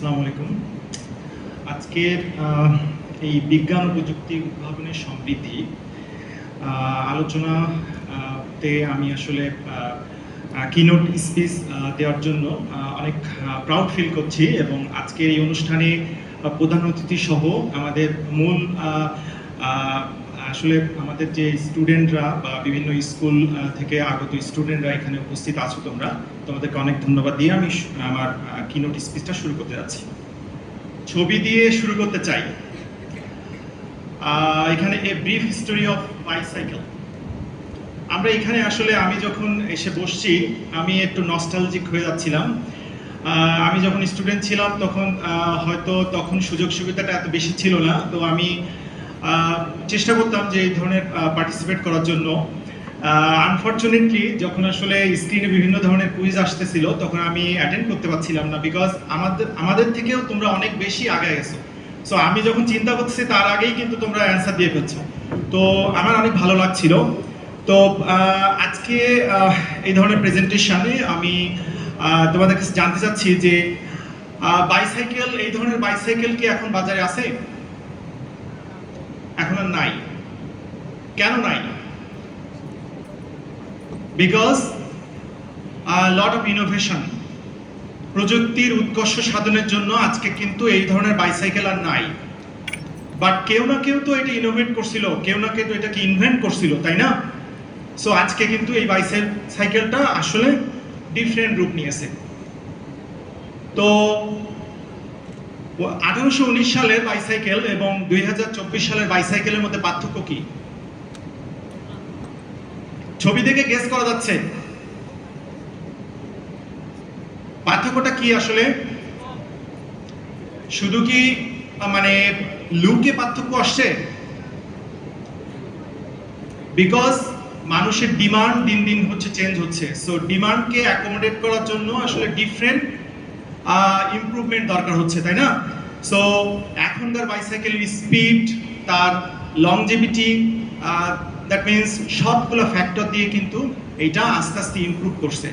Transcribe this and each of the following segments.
আসসালামু আলাইকুম। আজকের এই বিজ্ঞান ও প্রযুক্তি উদ্ভাবনের সমৃদ্ধি আহ, আলোচনা আহ, তে আমি আসলে কিনোট স্পিচ দেওয়ার জন্য অনেক প্রাউড ফিল করছি এবং আজকের এই অনুষ্ঠানে প্রধান অতিথি সহ আমাদের মূল আসলে আমাদের যে স্টুডেন্টরা বা বিভিন্ন স্কুল থেকে আগত স্টুডেন্টরা এখানে উপস্থিত আছো তোমরা, তোমাদেরকে অনেক ধন্যবাদ দিয়ে আমি আমার কিনোট স্পিচটা শুরু করতে যাচ্ছি। ছবি দিয়ে শুরু করতে চাই। এখানে a brief history of bicycle আমরা এখানে আসলে আমি যখন এসে বসছি, আমি একটু নস্টালজিক হয়ে যাচ্ছিলাম। আমি যখন স্টুডেন্ট ছিলাম, তখন হয়তো তখন সুযোগ সুবিধাটা এত বেশি ছিল না। তো আমি চেষ্টা করতাম যে এই ধরনের পার্টিসিপেট করার জন্য। আনফর্চুনেটলি যখন আসলে স্ক্রিনে বিভিন্ন ধরনের কুইজ আসতেছিল, তখন আমি অ্যাটেন্ড করতে পারছিলাম না বিকজ আমাদের আমাদের থেকেও তোমরা অনেক বেশি আগে গেছো। সো আমি যখন চিন্তা করতেছি, তার আগেই কিন্তু তোমরা অ্যান্সার দিয়ে ফেলছো। তো, আমার অনেক ভালো লাগছিল। তো আজকে এই ধরনের প্রেজেন্টেশনে আমি তোমাদের কাছে জানতে চাচ্ছি যে বাইসাইকেল এই ধরনের বাইসাইকেল কি এখন বাজারে আছে? এখন আর নাই। কেন নাই? বিকজ লট অফ ইনোভেশন প্রযুক্তির উৎকর্ষ সাধনের জন্য আজকে কিন্তু এই ধরনের বাইসাইকেল আর নাই। বাট কেউ না কেউ তো এটা ইনোভেট করছিল, কেউ না কেউ তো এটাকে ইনভেন্ট করছিল, তাই না? সো আজকে কিন্তু এই বাইসাইকেলটা আসলে ডিফারেন্ট রূপ নিয়েছে। তো আঠারোশো উনিশ সালের বাইসাইকেল এবং দুই হাজার চব্বিশ সালের বাইসাইকেলের মধ্যে পার্থক্য কি? ছবি দেখে গেস করা যাচ্ছে। পার্থক্যটা কি আসলে? শুধু কি মানে লুকে পার্থক্য আসছে? বিকজ মানুষের ডিমান্ড দিন দিন হচ্ছে চেঞ্জ হচ্ছে। সো ডিমান্ডকে অ্যাকোমোডেট করার জন্য আসলে ডিফারেন্ট ইমপ্রুভমেন্ট দরকার হচ্ছে, তাই না? সো এখনকার বাইসাইকেলের স্পিড তার লংজেভিটি দ্যাট মিনস সবগুলো ফ্যাক্টর দিয়ে কিন্তু এটা আস্তে আস্তে ইমপ্রুভ করছে।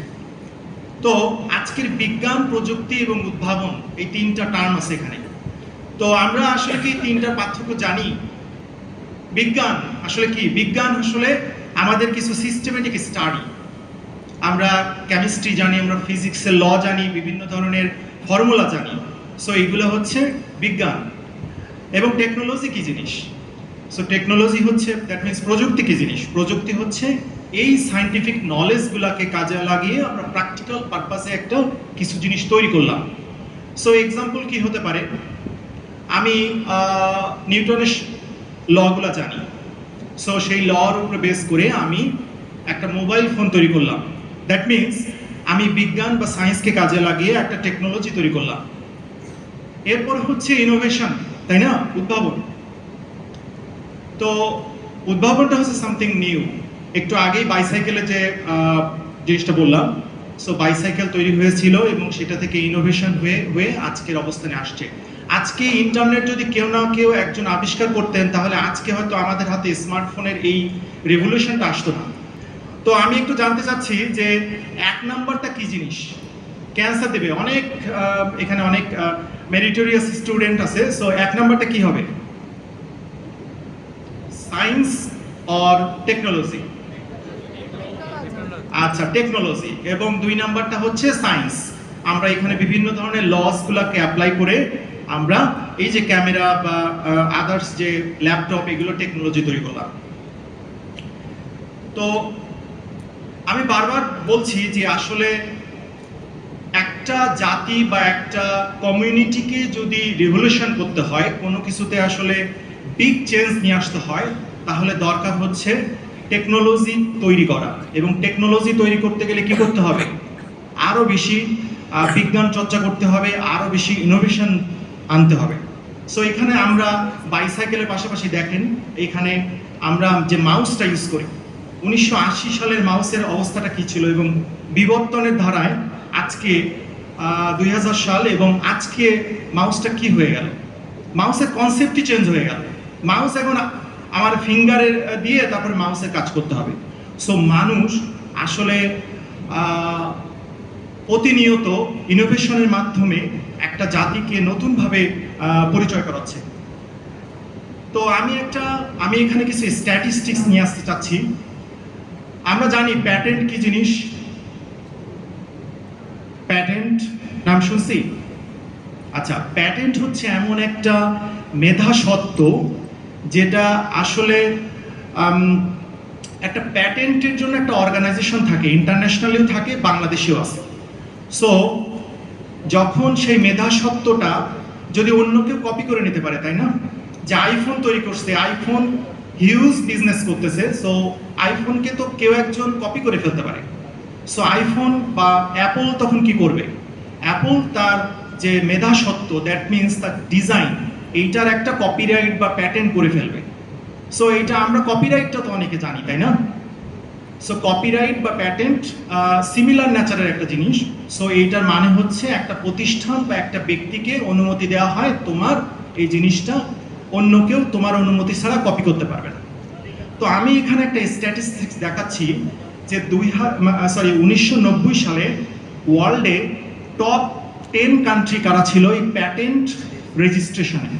তো আজকের বিজ্ঞান, প্রযুক্তি এবং উদ্ভাবন, এই তিনটা টার্ম আছে এখানে। তো আমরা আসলে কি তিনটার পার্থক্য জানি? বিজ্ঞান আসলে কি? বিজ্ঞান আসলে আমাদের কিছু সিস্টেমেটিক স্টাডি আমরা কেমিস্ট্রি জানি, আমরা ফিজিক্সের ল জানি, বিভিন্ন ধরনের ফর্মুলা জানি। সো এইগুলো হচ্ছে বিজ্ঞান। এবং টেকনোলজি কি জিনিস? সো টেকনোলজি হচ্ছে দ্যাট মিনস প্রযুক্তি কি জিনিস? প্রযুক্তি হচ্ছে এই সায়েন্টিফিক নলেজগুলোকে কাজে লাগিয়ে আমরা প্র্যাকটিক্যাল পারপাসে একটা কিছু জিনিস তৈরি করলাম। সো এক্সাম্পল কি হতে পারে? আমি নিউটনের লগুলো জানি। সো সেই লর উপরে বেস করে আমি একটা মোবাইল ফোন তৈরি করলাম। দ্যাট মিনস আমি বিজ্ঞান বা সায়েন্সকে কাজে লাগিয়ে একটা টেকনোলজি তৈরি করলাম। এরপর হচ্ছে ইনোভেশন তাই না? উদ্ভাবন। তো উদ্ভাবনটা হচ্ছে সামথিং নিউ একটু আগেই বাইসাইকেলে যে জিনিসটা বললাম সো বাইসাইকেল তৈরি হয়েছিল এবং সেটা থেকে ইনোভেশন হয়ে হয়ে আজকের অবস্থানে আসছে। আজকে ইন্টারনেট যদি কেউ না কেউ একজন আবিষ্কার করতেন, তাহলে আজকে হয়তো আমাদের হাতে স্মার্টফোনের এই রেভলিউশনটা আসতো না। তো আমি একটু জানতে চাচ্ছি যে এক নাম্বারটা কি জিনিস? ক্যান্সার দেবে। অনেক এখানে অনেক মেরিটোরিয়াস স্টুডেন্ট আছে সো এক নাম্বারটা কি হবে? সায়েন্স অর টেকনোলজি আচ্ছা টেকনোলজি এবং দুই নাম্বারটা হচ্ছে সায়েন্স আমরা এখানে বিভিন্ন ধরনের লস গুলাকে অ্যাপ্লাই করে আমরা এই যে ক্যামেরা বা আদার্স যে ল্যাপটপ এগুলো টেকনোলজি তৈরি করলাম। তো আমি বারবার বলছি যে আসলে একটা জাতি বা একটা কমিউনিটিকে যদি রেভলিউশন করতে হয়, কোনো কিছুতে আসলে বিগ চেঞ্জ নিয়ে আসতে হয়, তাহলে দরকার হচ্ছে টেকনোলজি তৈরি করা। এবং টেকনোলজি তৈরি করতে গেলে কি করতে হবে? আরও বেশি বিজ্ঞান চর্চা করতে হবে আরও বেশি ইনোভেশন আনতে হবে। সো এখানে আমরা বাইসাইকেলের পাশাপাশি দেখেন, এখানে আমরা যে মাউসটা ইউজ করি, উনিশশো আশি সালের মাউসের অবস্থাটা কি ছিল এবং বিবর্তনের ধারায় আজকে দুই সাল এবং আজকে মাউসটা কি হয়ে গেল? মাউসের কনসেপ্টই চেঞ্জ হয়ে গেল। মাউস এখন আমার ফিঙ্গারের দিয়ে তারপরে মাউসের কাজ করতে হবে। সো মানুষ আসলে প্রতিনিয়ত ইনোভেশনের মাধ্যমে একটা জাতিকে নতুনভাবে পরিচয় করাচ্ছে। তো আমি একটা, আমি এখানে কিছু স্ট্যাটিস্টিক্স নিয়ে আসতে চাচ্ছি। আমরা জানি প্যাটেন্ট কি জিনিস? প্যাটেন্ট নাম শুনছি? আচ্ছা প্যাটেন্ট হচ্ছে এমন একটা মেধা সত্ত্ব যেটা আসলে একটা প্যাটেন্টের জন্য একটা অর্গানাইজেশন থাকে ইন্টারন্যাশনালিও থাকে, বাংলাদেশেও আছে। সো যখন সেই মেধা সত্ত্বটা যদি অন্য কেউ কপি করে নিতে পারে, তাই না? যে আইফোন তৈরি করছে আইফোন হিউজ বিজনেস করতেছে সো আইফোনকে তো কেউ একজন কপি করে ফেলতে পারে। সো আইফোন বা অ্যাপল তখন কি করবে? অ্যাপল তার যে মেধা সত্ত্ব দ্যাট মিনস তার ডিজাইন এইটার একটা কপিরাইট বা প্যাটেন্ট করে ফেলবে। সো এটা আমরা কপিরাইটটা তো অনেকে জানি, তাই না? সো কপিরাইট বা প্যাটেন্ট সিমিলার ন্যাচারের একটা জিনিস। সো এইটার মানে হচ্ছে একটা প্রতিষ্ঠান বা একটা ব্যক্তিকে অনুমতি দেওয়া হয়, তোমার এই জিনিসটা অন্য কেউ তোমার অনুমতি ছাড়া কপি করতে পারবে না। তো আমি এখানে একটা স্ট্যাটিস্টিক্স দেখাচ্ছি। যে দুই সরি উনিশশো নব্বই সালে ওয়ার্ল্ডে টপ টেন কান্ট্রি কারা ছিল এই প্যাটেন্ট রেজিস্ট্রেশনে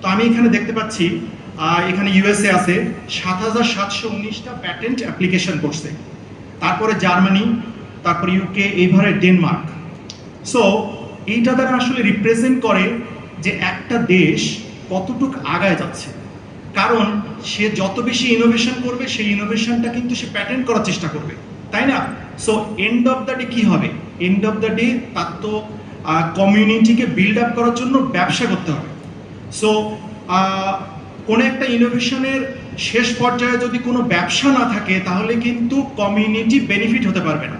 তো আমি এখানে দেখতে পাচ্ছি এখানে ইউএসএ আছে, সাত হাজার সাতশো উনিশটা প্যাটেন্ট অ্যাপ্লিকেশন করছে। তারপরে জার্মানি, তারপরে ইউকে এইভাবে ডেনমার্ক। সো এইটা দ্বারা আসলে রিপ্রেজেন্ট করে যে একটা দেশ কতটুক আগায় যাচ্ছে। কারণ সে যত বেশি ইনোভেশন করবে, সেই ইনোভেশনটা কিন্তু সে প্যাটেন্ট করার চেষ্টা করবে। তাই না? So end of the day কি হবে? এন্ড অফ দ্য ডে তার তো কমিউনিটিকে বিল্ড আপ করার জন্য ব্যবসা করতে হবে। সো কোনো একটা ইনোভেশনের শেষ পর্যায়ে যদি কোনো ব্যবসা না থাকে, তাহলে কিন্তু কমিউনিটি বেনিফিট হতে পারবে না।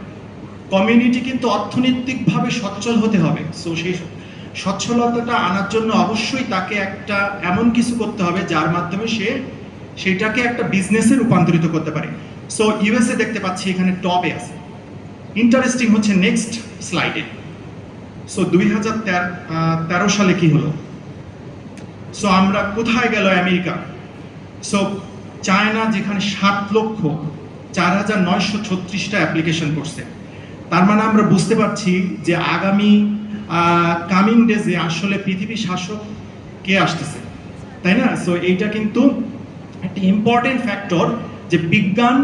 কমিউনিটি কিন্তু অর্থনৈতিকভাবে সচ্ছল হতে হবে। সো সেই সচ্ছলতাটা আনার জন্য অবশ্যই তাকে একটা এমন কিছু করতে হবে যার মাধ্যমে সে সেটাকে একটা বিজনেসে রূপান্তরিত করতে পারে। সো ইউএসএ দেখতে পাচ্ছি এখানে টপে আছে। ইন্টারেস্টিং হচ্ছে নেক্সট স্লাইডে সো দুই হাজার তেরো সালে কি হলো? সো আমরা কোথায় গেল আমেরিকা? সো চায়না যেখানে সাত লক্ষ চার হাজার নয়শো ছত্রিশটা অ্যাপ্লিকেশন করছে। তার মানে আমরা বুঝতে পারছি যে আগামী কামিং ডেজে আসলে পৃথিবী শাসক কে আসতেছে? তাই না? সো এইটা কিন্তু একটি ইম্পর্টেন্ট ফ্যাক্টর যে বিজ্ঞান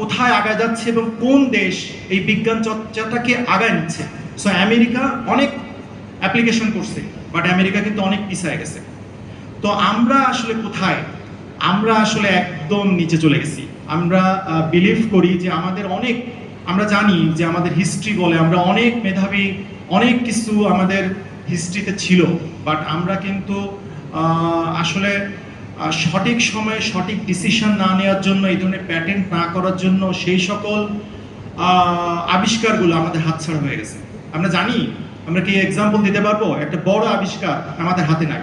কোথায় আগায় যাচ্ছে এবং কোন দেশ এই বিজ্ঞান চর্চাটাকে আগায় নিচ্ছে। সো আমেরিকা অনেক অ্যাপ্লিকেশন করছে বাট আমেরিকা কিন্তু অনেক পিছায় গেছে। তো আমরা আসলে কোথায়? আমরা আসলে একদম নিচে চলে গেছি। আমরা বিলিভ করি যে আমাদের অনেক, আমরা জানি যে আমাদের হিস্ট্রি বলে আমরা অনেক মেধাবী অনেক কিছু আমাদের হিস্ট্রিতে ছিল বাট আমরা কিন্তু আসলে সঠিক সময়ে সঠিক ডিসিশন না নেওয়ার জন্য এই ধরনের প্যাটেন্ট না করার জন্য সেই সকল আবিষ্কারগুলো আমাদের হাতছাড়া হয়ে গেছে। আমরা জানি আমরা কি এক্সাম্পল দিতে পারব? একটা বড় আবিষ্কার আমাদের হাতে নাই।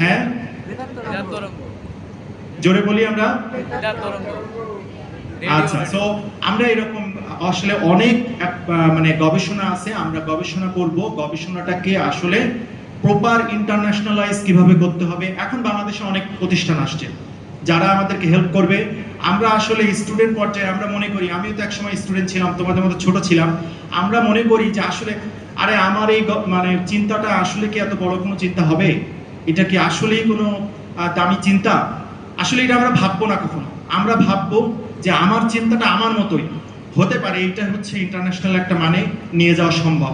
হ্যাঁ? জোরে বলি আমরা? আচ্ছা সো আমরা এরকম আসলে অনেক মানে গবেষণা আছে, আমরা গবেষণা করব। গবেষণাটাকে আসলে প্রপার ইন্টারন্যাশনালাইজ কীভাবে করতে হবে। এখন বাংলাদেশে অনেক প্রতিষ্ঠান আসছে, যারা আমাদেরকে হেল্প করবে। আমরা আসলে স্টুডেন্ট পর্যায়ে আমরা মনে করি, আমিও তো একসময় স্টুডেন্ট ছিলাম, তোমাদের মতো ছোট ছিলাম। আমরা মনে করি যে আসলে, আরে আমার এই মানে চিন্তাটা আসলে কি এত বড় কোনো চিন্তা হবে? এটা কি আসলেই কোনো দামি চিন্তা? আসলে এটা আমরা ভাববো না কখনো। আমরা ভাববো যে আমার চিন্তাটা আমার মতোই। হতে পারে, এটা হচ্ছে ইন্টারন্যাশনাল একটা মানে নিয়ে যাওয়া সম্ভব।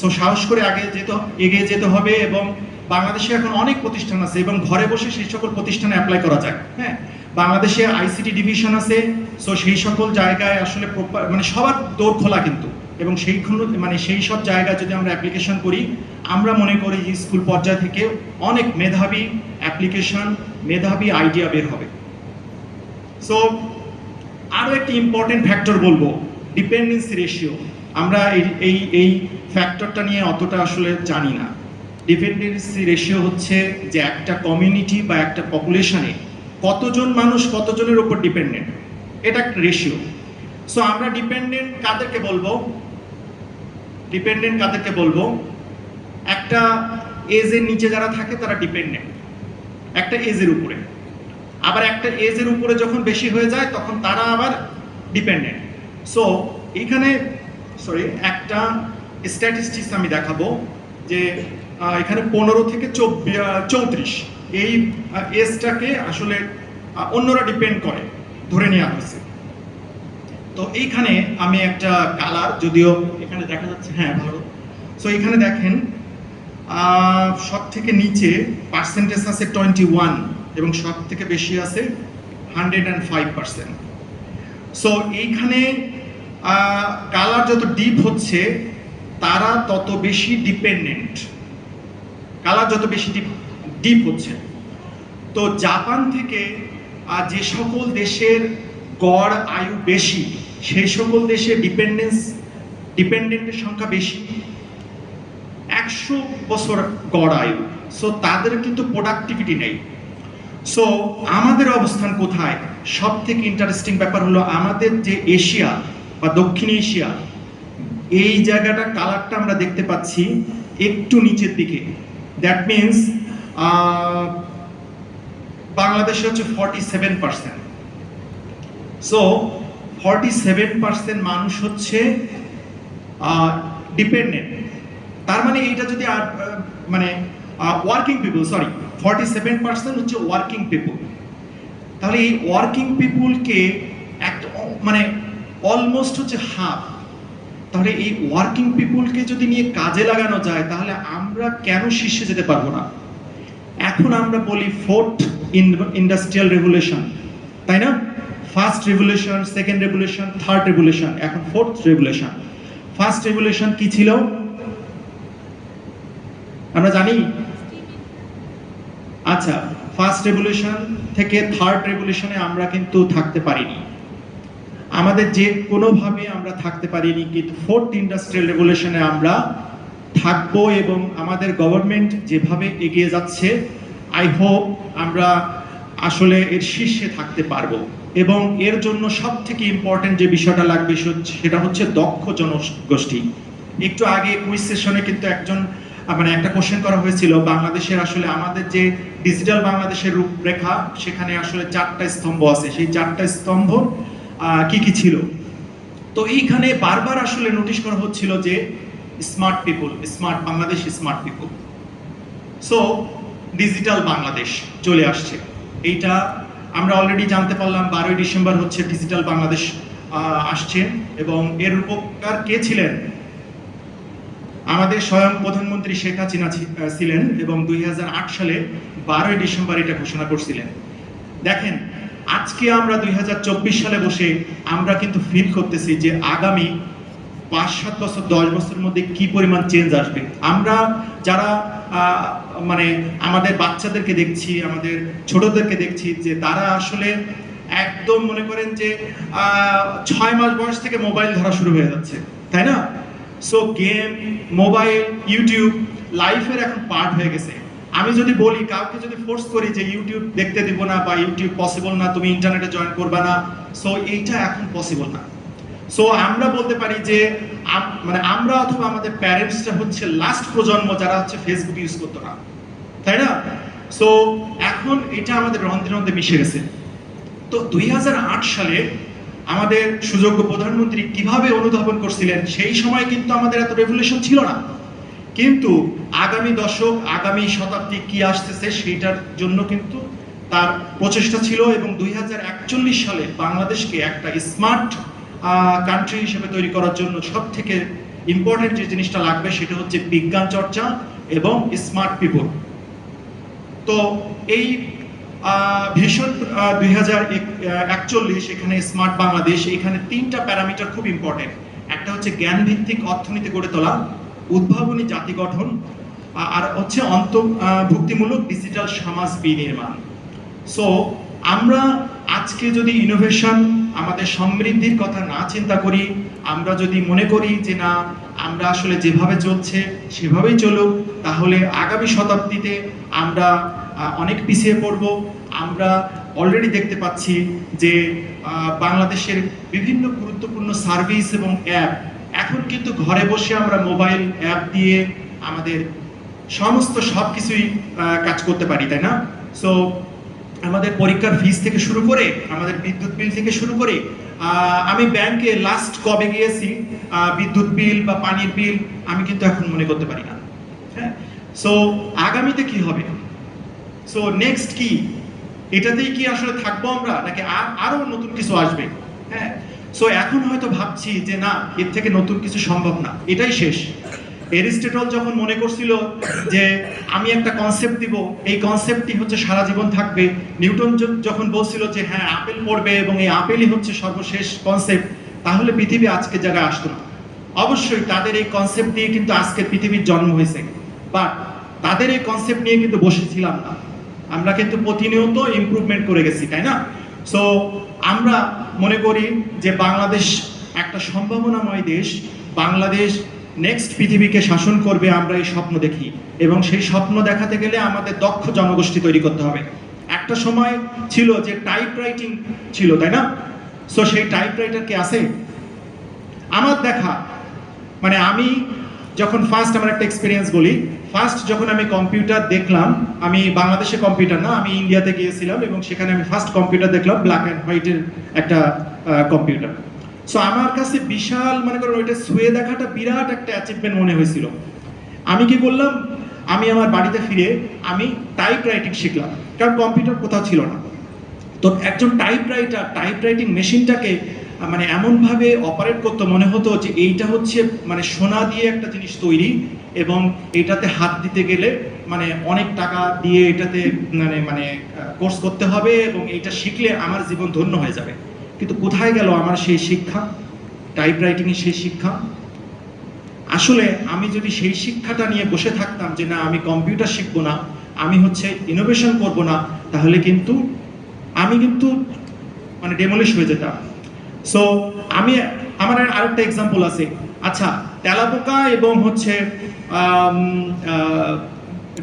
সো সাহস করে আগে যেতে, এগিয়ে যেতে হবে এবং বাংলাদেশে এখন অনেক প্রতিষ্ঠান আছে এবং ঘরে বসে সেই সকল প্রতিষ্ঠানে অ্যাপ্লাই করা যায় হ্যাঁ? বাংলাদেশে আইসিটি ডিভিশন আছে সো সেই সকল জায়গায় আসলে মানে সবার দৌড় খোলা কিন্তু। এবং সেইখানে মানে সেই সব জায়গায় যদি আমরা অ্যাপ্লিকেশন করি, আমরা মনে করি যে স্কুল পর্যায় থেকে অনেক মেধাবী অ্যাপ্লিকেশন মেধাবী আইডিয়া বের হবে। সো আরও একটি ইম্পর্টেন্ট ফ্যাক্টর বলব ডিপেন্ডেন্সি রেশিও আমরা এই এই এই ফ্যাক্টরটা নিয়ে অতটা আসলে জানি না। ডিপেন্ডেন্সি রেশিও হচ্ছে যে একটা কমিউনিটি বা একটা পপুলেশনে কতজন মানুষ কতজনের উপর ডিপেন্ডেন্ট এটা একটা রেশিও সো আমরা ডিপেন্ডেন্ট কাদেরকে বলব? ডিপেন্ডেন্ট কাদেরকে বলব? একটা এজের নিচে যারা থাকে তারা ডিপেন্ডেন্ট একটা এজের উপরে। আবার একটা এজের উপরে যখন বেশি হয়ে যায়, তখন তারা আবার ডিপেন্ডেন্ট সো এখানে সরি একটা স্ট্যাটিস্টিক্স আমি দেখাবো যে এখানে পনেরো থেকে চৌত্রিশ, এই এজটাকে আসলে অন্যরা ডিপেন্ড করে, ধরে নেওয়া হয়েছে। তো এইখানে আমি একটা কালার যদিও এখানে দেখা যাচ্ছে হ্যাঁ ভালো। সো এখানে দেখেন সব থেকে নিচে পার্সেন্টেজ আছে টোয়েন্টি ওয়ান এবং সব থেকে বেশি আছে hundred and five percent. So এইখানে কালার যত ডিপ হচ্ছে, তারা তত বেশি ডিপেন্ডেন্ট কালার যত বেশি ডিপ ডিপ হচ্ছে। তো জাপান থেকে যে সকল দেশের গড় আয়ু বেশি সেই সকল দেশে ডিপেন্ডেন্স ডিপেন্ডেন্টের সংখ্যা বেশি। একশো বছর গড় আয়ু। সো তাদের কিন্তু প্রোডাক্টিভিটি নেই। সো আমাদের অবস্থান কোথায়? সব থেকে ইন্টারেস্টিং ব্যাপার হলো আমাদের যে এশিয়া বা দক্ষিণ এশিয়া, এই জায়গাটা কালারটা আমরা দেখতে পাচ্ছি একটু নিচের দিকে। দ্যাট মিনস বাংলাদেশে হচ্ছে forty seven percent so forty seven percent মানুষ হচ্ছে ডিপেন্ডেন্ট তার মানে এইটা যদি মানে working people sorry forty seven percent হচ্ছে ওয়ার্কিং পিপুল তাহলে এই ওয়ার্কিং পিপুলকে একটা অ- মানে অলমোস্ট হচ্ছে হাফ তাহলে এই ওয়ার্কিং পিপুলকে যদি নিয়ে কাজে লাগানো যায়, তাহলে আমরা কেন শীর্ষে যেতে পারব না? এখন আমরা বলি ফোর্থ ইন্ডাস্ট্রিয়াল রেভুলেশন তাই না? First revolution second revolution third revolution এখন ফোর্থ রেভুলেশন ফার্স্ট রেভুলেশন কি ছিল? আমরা জানি আচ্ছা ফার্স্ট রেভুলেশন থেকে থার্ড রেভুলেশনে আমরা কিন্তু থাকতে পারিনি। আমাদের যে কোনোভাবে আমরা থাকতে পারিনি, কিন্তু ফোর্থ ইন্ডাস্ট্রিয়াল রেভুলেশনে আমরা থাকব এবং আমাদের গভর্নমেন্ট যেভাবে এগিয়ে যাচ্ছে আই হোপ আমরা আসলে এর শীর্ষে থাকতে পারব। এবং এর জন্য সব থেকে ইম্পর্টেন্ট যে বিষয়টা লাগবে সেটা হচ্ছে দক্ষ জনগোষ্ঠী। একটু আগে কুইজ সেশনে কিন্তু একজন মানে একটা কোশ্চেন করা হয়েছিল বাংলাদেশের আসলে আমাদের যে ডিজিটাল বাংলাদেশের রূপরেখা সেখানে আসলে চারটা স্তম্ভ আছে। সেই চারটা স্তম্ভ কি কি ছিল? তো এইখানে বারবার আসলে নোটিশ করা হচ্ছিল যে smart people smart Bangladesh smart people so digital Bangladesh চলে আসছে। এইটা আমরা অলরেডি জানতে পারলাম বারোই ডিসেম্বর হচ্ছে ডিজিটাল বাংলাদেশ আহ, আসছে। এবং এর রূপকার কে ছিলেন? আমাদের স্বয়ং প্রধানমন্ত্রী শেখ হাসিনা ছিলেন এবং দুই হাজার আট সালে বারোই ডিসেম্বর এটা ঘোষণা করছিলেন। দেখেন, আজকে আমরা দুই হাজার চব্বিশ সালে বসে আমরা কিন্তু ফিল করতেছি যে আগামী পাঁচ, সাত বছর, দশ বছরের মধ্যে কি পরিমাণ চেঞ্জ আসবে। আমরা যারা মানে আমাদের বাচ্চাদেরকে দেখছি, আমাদের ছোটদেরকে দেখছি যে তারা আসলে একদম মনে করেন যে ছয় মাস বয়স থেকে মোবাইল ধরা শুরু হয়ে যাচ্ছে। তাই না? সো গেম মোবাইল ইউটিউব লাইফের এখন পার্ট হয়ে গেছে। আমি যদি বলি, কাউকে যদি ফোর্স করি যে ইউটিউব দেখতে দিব না বা ইউটিউব পসিবল না, তুমি ইন্টারনেটে জয়েন করবে না সো এইটা এখন পসিবল না। সো আমরা বলতে পারি যে মানে আমরা অথবা আমাদের প্যারেন্টসটা হচ্ছে লাস্ট প্রজন্ম যারা হচ্ছে ফেসবুক ইউজ করতো না। তাই না? সো এখন এটা আমাদের রন্ধে রন্ধে মিশে গেছে। তো দুই হাজার আট সালে আমাদের সুযোগ্য প্রধানমন্ত্রী কীভাবে অনুধাবন করছিলেন, সেই সময় কিন্তু আমাদের এত রেভলিউশন ছিল না। কিন্তু আগামী দশক, আগামী শতাব্দী কি আসতেছে সেইটার জন্য কিন্তু তার প্রচেষ্টা ছিল এবং দুই হাজার একচল্লিশ সালে বাংলাদেশকে একটা স্মার্ট কান্ট্রি হিসেবে তৈরি করার জন্য সব থেকে ইম্পর্টেন্ট যে জিনিসটা লাগবে সেটা হচ্ছে বিজ্ঞান চর্চা এবং স্মার্ট পিপল তো এই ভীষণ দুই এখানে স্মার্ট বাংলাদেশ এখানে তিনটা প্যারামিটার খুব ইম্পর্টেন্ট একটা হচ্ছে জ্ঞান ভিত্তিক অর্থনীতি গড়ে তোলা, উদ্ভাবনী জাতি গঠন আর হচ্ছে অন্তর্ভুক্তিমূলক ডিজিটাল সমাজ বিনির্মাণ। সো আমরা আজকে যদি ইনোভেশন আমাদের সমৃদ্ধির কথা না চিন্তা করি, আমরা যদি মনে করি যে না, আমরা আসলে যেভাবে চলছে, সেভাবেই চলুক, তাহলে আগামী শতাব্দীতে আমরা অনেক পিছিয়ে পড়ব আমরা অলরেডি দেখতে পাচ্ছি যে বাংলাদেশের বিভিন্ন গুরুত্বপূর্ণ সার্ভিস এবং অ্যাপ এখন কিন্তু ঘরে বসে আমরা মোবাইল অ্যাপ দিয়ে আমাদের সমস্ত সব কিছুই কাজ করতে পারি, তাই না? সো আমাদের পরীক্ষার ফিস থেকে শুরু করে, আমাদের বিদ্যুৎ বিল থেকে শুরু করে আমি ব্যাংকে লাস্ট কবে গিয়েছি বিদ্যুৎ বিল বা পানির বিল আমি কিন্তু এখন মনে করতে পারি না। হ্যাঁ? সো আগামীতে কি হবে? সো নেক্সট কি? এটাতেই কি আসলে থাকব আমরা? নাকি আর নতুন কিছু আসবে? হ্যাঁ। সো এখন হয়তো ভাবছি যে না, এর থেকে নতুন কিছু সম্ভব না। এটাই শেষ। এরিস্টটল যখন মনে করছিল যে, আমি একটা কনসেপ্ট দিব, এই কনসেপ্টটি হচ্ছে সারা জীবন থাকবে। নিউটন যখন বলছিল যে হ্যাঁ আপেল পড়বে এবং এই আপেলই হচ্ছে সর্বশেষ কনসেপ্ট তাহলে পৃথিবী আজকে জায়গায় আসতো না। অবশ্যই তাদের এই কনসেপ্ট দিয়ে কিন্তু আজকের পৃথিবীর জন্ম হয়েছে। বাট তাদের এই কনসেপ্ট নিয়ে কিন্তু বসেছিলাম না। আমরা কিন্তু প্রতিনিয়ত ইম্প্রুভমেন্ট করে গেছি, তাই না? সো আমরা মনে করি যে বাংলাদেশ একটা সম্ভাবনাময় দেশ। বাংলাদেশ নেক্সট পৃথিবীকে শাসন করবে, আমরা এই স্বপ্ন দেখি। এবং সেই স্বপ্ন দেখাতে গেলে আমাদের দক্ষ জনগোষ্ঠী তৈরি করতে হবে। একটা সময় ছিল যে টাইপ রাইটিং ছিল, তাই না? সো সেই টাইপ রাইটার কি আছে? আমার দেখা মানে আমি যখন ফার্স্ট আমার একটা এক্সপিরিয়েন্স বলি ফার্স্ট যখন আমি কম্পিউটার দেখলাম, আমি বাংলাদেশে কম্পিউটার না, আমি ইন্ডিয়াতে গিয়েছিলাম এবং সেখানে আমি ফার্স্ট কম্পিউটার দেখলাম ব্ল্যাক অ্যান্ড হোয়াইটের একটা কম্পিউটার সো আমার কাছে বিশাল, মনে করো ওইটা শুয়ে দেখাটা বিরাট একটা অ্যাচিভমেন্ট মনে হয়েছিল। আমি কি করলাম? আমি আমার বাড়িতে ফিরে আমি টাইপ রাইটিং শিখলাম। কারণ কম্পিউটার কোথাও ছিল না। তো একজন টাইপ রাইটার টাইপ রাইটিং মেশিনটাকে মানে এমনভাবে অপারেট করতো, মনে হতো যে এইটা হচ্ছে মানে সোনা দিয়ে একটা জিনিস তৈরি এবং এটাতে হাত দিতে গেলে মানে অনেক টাকা দিয়ে এটাতে মানে মানে কোর্স করতে হবে এবং এটা শিখলে আমার জীবন ধন্য হয়ে যাবে। কিন্তু কোথায় গেল আমার সেই শিক্ষা? টাইপ রাইটিংয়ের সেই শিক্ষা? আসলে আমি যদি সেই শিক্ষাটা নিয়ে বসে থাকতাম যে না, আমি কম্পিউটার শিখব না, আমি হচ্ছে ইনোভেশন করব না, তাহলে কিন্তু আমি কিন্তু মানে ডেমোলিশ হয়ে যেতাম। সো আমি আমার আর আরেকটা এক্সাম্পল আছে। আচ্ছা তেলাপোকা এবং হচ্ছে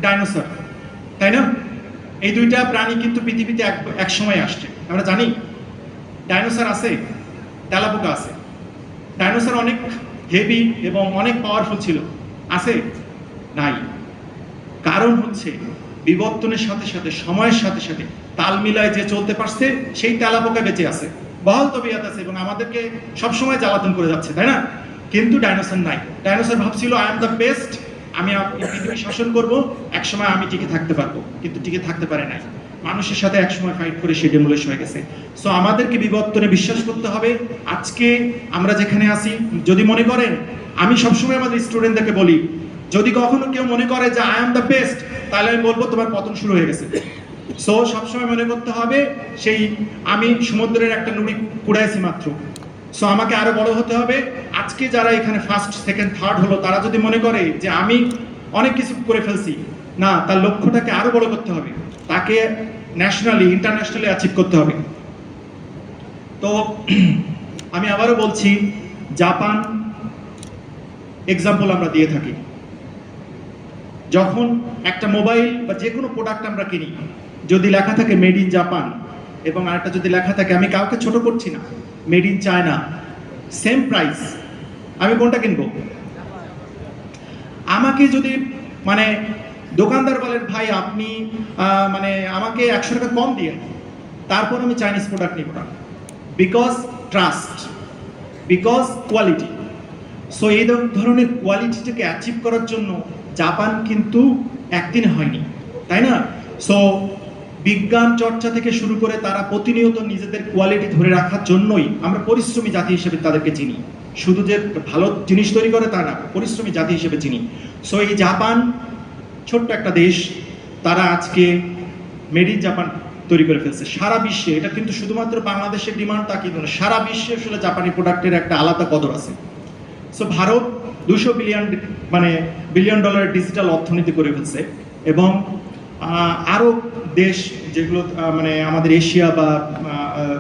ডাইনোসর তাই না? এই দুইটা প্রাণী কিন্তু পৃথিবীতে এক সময় আসছে। আমরা জানি ডাইনোসর আছে, তেলাপোকা আছে। ডাইনোসর অনেক হেভি এবং অনেক পাওয়ারফুল ছিল। আছে? নাই। কারণ হচ্ছে, বিবর্তনের সাথে সাথে, সময়ের সাথে সাথে তাল মিলায় যে চলতে পারছে, সেই তেলাপোকা বেঁচে আছে। বহাল তবিয়াত আছে এবং আমাদেরকে সবসময় জ্বালাতন করে যাচ্ছে, তাই না? কিন্তু ডাইনোসর নাই। ডাইনোসর ভাবছিল আই এম দ্য বেস্ট আমি পৃথিবী শাসন করব, একসময় আমি টিকে থাকতে পারব। কিন্তু টিকে থাকতে পারে নাই। মানুষের সাথে একসময় ফাইট করে সে ডেমোলিশ হয়ে গেছে। সো আমাদেরকে বিবর্তনে বিশ্বাস করতে হবে। আজকে আমরা যেখানে আছি, যদি মনে করেন, আমি সবসময় আমাদের স্টুডেন্টদেরকে বলি, যদি কখনো কেউ মনে করে যে আই এম দ্য বেস্ট তাহলে আমি বলব, তোমার পতন শুরু হয়ে গেছে। সো সবসময় মনে করতে হবে, সেই আমি সমুদ্রের একটা নুড়ি কুড়াইছি মাত্র। সো আমাকে আরও বড় হতে হবে। আজকে যারা এখানে ফার্স্ট সেকেন্ড থার্ড হলো, তারা যদি মনে করে যে আমি অনেক কিছু করে ফেলছি, না, তার লক্ষ্যটাকে আরও বড় করতে হবে। তাকে ন্যাশনালি ইন্টারন্যাশনালি অ্যাচিভ করতে হবে। তো, আমি আবারও বলছি, জাপান এক্সাম্পল আমরা দিয়ে থাকি। যখন একটা মোবাইল বা যে কোনো প্রোডাক্ট আমরা কিনি যদি লেখা থাকে মেড ইন জাপান এবং আরেকটা যদি লেখা থাকে, আমি কাউকে ছোট করছি না made in China same price আমি কোনটা কিনবো? আমাকে যদি মানে দোকানদার বলেন ভাই, আপনি মানে আমাকে একশো টাকা কম দিয়ে তারপর আমি চাইনিজ প্রোডাক্ট নিব না। Because trust because quality so এই ধরনের কোয়ালিটিটাকে অ্যাচিভ করার জন্য জাপান কিন্তু একদিনে হয়নি, তাই না? সো বিজ্ঞান চর্চা থেকে শুরু করে তারা প্রতিনিয়ত নিজেদের কোয়ালিটি ধরে রাখার জন্যই আমরা পরিশ্রমী জাতি হিসেবে তাদেরকে চিনি। শুধু যে ভালো জিনিস তৈরি করে তা না, পরিশ্রমী জাতি হিসেবে চিনি। সো এই জাপান ছোট্ট একটা দেশ, তারা আজকে মেড ইন জাপান তৈরি করে ফেলছে। সারা বিশ্বে, এটা কিন্তু শুধুমাত্র বাংলাদেশের ডিমান্ড তা কিন্তু সারা বিশ্বে আসলে জাপানি প্রোডাক্টের একটা আলাদা কদর আছে। সো ভারত দুশো বিলিয়ন মানে বিলিয়ন ডলারের ডিজিটাল অর্থনীতি করে ফেলছে এবং আহ, আরও দেশ যেগুলো মানে আমাদের এশিয়া বা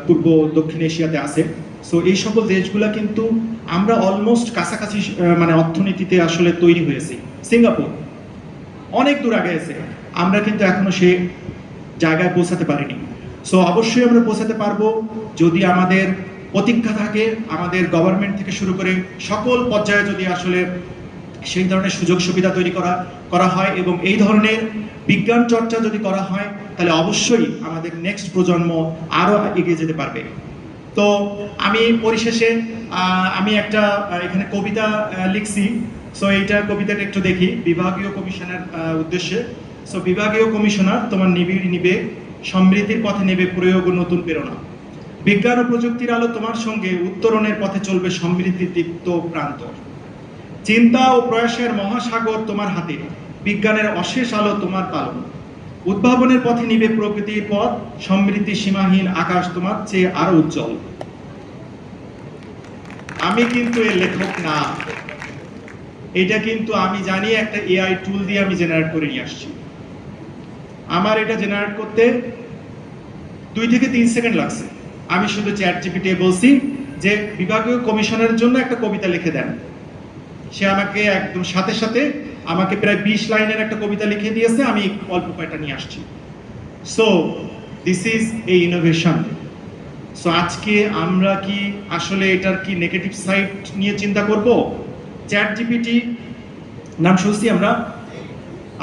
পূর্ব দক্ষিণ এশিয়াতে আছে। সো এই সকল দেশগুলো কিন্তু আমরা অলমোস্ট কাছাকাছি মানে অর্থনীতিতে আসলে তৈরি হয়েছি। সিঙ্গাপুর অনেক দূর আগে আছে। আমরা কিন্তু এখনও সে জায়গায় পৌঁছাতে পারিনি। সো অবশ্যই আমরা পৌঁছাতে পারব যদি আমাদের প্রতীক্ষা থাকে আমাদের গভর্নমেন্ট থেকে শুরু করে সকল পর্যায়ে যদি আসলে সেই ধরনের সুযোগ সুবিধা তৈরি করা করা হয় এবং এই ধরনের বিজ্ঞান চর্চা যদি করা হয়, তাহলে অবশ্যই আমাদের নেক্সট প্রজন্ম আরও এগিয়ে যেতে পারবে। তো আমি পরিশেষে আমি একটা এখানে কবিতা লিখছি। সো এইটা কবিতাটা একটু দেখি। বিভাগীয় কমিশনের উদ্দেশ্যে। সো বিভাগীয় কমিশনার তোমার নিবিড় নিবে, সমৃদ্ধির পথে নেবে প্রয়োগ ও নতুন প্রেরণা। বিজ্ঞান ও প্রযুক্তির আলো তোমার সঙ্গে উত্তরণের পথে চলবে সমৃদ্ধির দীপ্ত প্রান্তর। চিন্তা ও প্রয়াসের মহাসাগর তোমার হাতে, বিজ্ঞানের অশেষ আলো তোমার পালন। উদ্ভাবনের পথে নিবে প্রকৃতির পথ, সমৃদ্ধি সীমাহীন আকাশ তোমার চেয়ে আরও উজ্জ্বল। আমি কিন্তু এর লেখক না। এটা কিন্তু আমি জানি, একটা এআই টুল দিয়ে আমি জেনারেট করে নিয়ে আসছি। আমার এটা জেনারেট করতে দুই থেকে তিন সেকেন্ড লাগছে। আমি শুধু চ্যাট জিপিটি বলছি যে বিভাগীয় কমিশনের জন্য একটা কবিতা লিখে দেন। সে আমাকে একদম সাথে সাথে আমাকে প্রায় বিশ লাইনের একটা কবিতা লিখে দিয়েছে, আমি অল্প কয়টা নিয়ে আসছি। So this is a innovation so আজকে আমরা কি আসলে এটার কি নেগেটিভ সাইড নিয়ে চিন্তা করব? চ্যাট জিপিটি নাম শুনছি আমরা?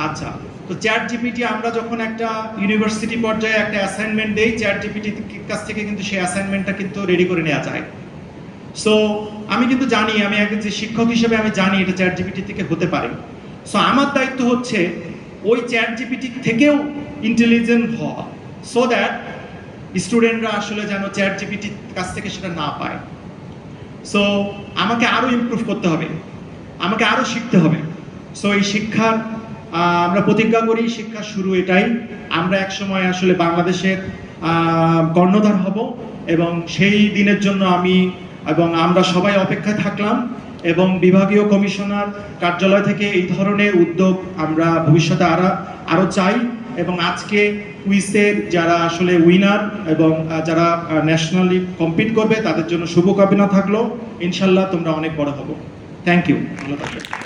আচ্ছা তো চ্যাট জিপিটি আমরা যখন একটা ইউনিভার্সিটি পর্যায়ে একটা অ্যাসাইনমেন্ট দেই চ্যাট জিপিটি কাছ থেকে কিন্তু সেই অ্যাসাইনমেন্টটা কিন্তু রেডি করে নেওয়া যায়। সো আমি কিন্তু জানি, আমি একজন যে শিক্ষক হিসেবে আমি জানি এটা চ্যাট জিপিটি থেকে হতে পারে। সো আমার দায়িত্ব হচ্ছে ওই চ্যাট জিপিটি থেকেও ইন্টেলিজেন্ট হওয়া সো দ্যাট স্টুডেন্টরা আসলে যেন চ্যাট জিপিটির কাছ থেকে সেটা না পায়। সো আমাকে আরও ইমপ্রুভ করতে হবে, আমাকে আরও শিখতে হবে। সো এই শিক্ষার আমরা প্রতিজ্ঞা করি শিক্ষার শুরু এটাই। আমরা এক সময় আসলে বাংলাদেশের কর্ণধার হব এবং সেই দিনের জন্য আমি এবং আমরা সবাই অপেক্ষায় থাকলাম এবং বিভাগীয় কমিশনার কার্যালয় থেকে এই ধরনের উদ্যোগ আমরা ভবিষ্যতে আরও আরও চাই এবং আজকে কুইসের যারা আসলে উইনার এবং যারা ন্যাশনালি কম্পিট করবে তাদের জন্য শুভকামনা থাকল। ইনশাল্লাহ তোমরা অনেক বড় হব। থ্যাংক ইউ ভালো থাকবে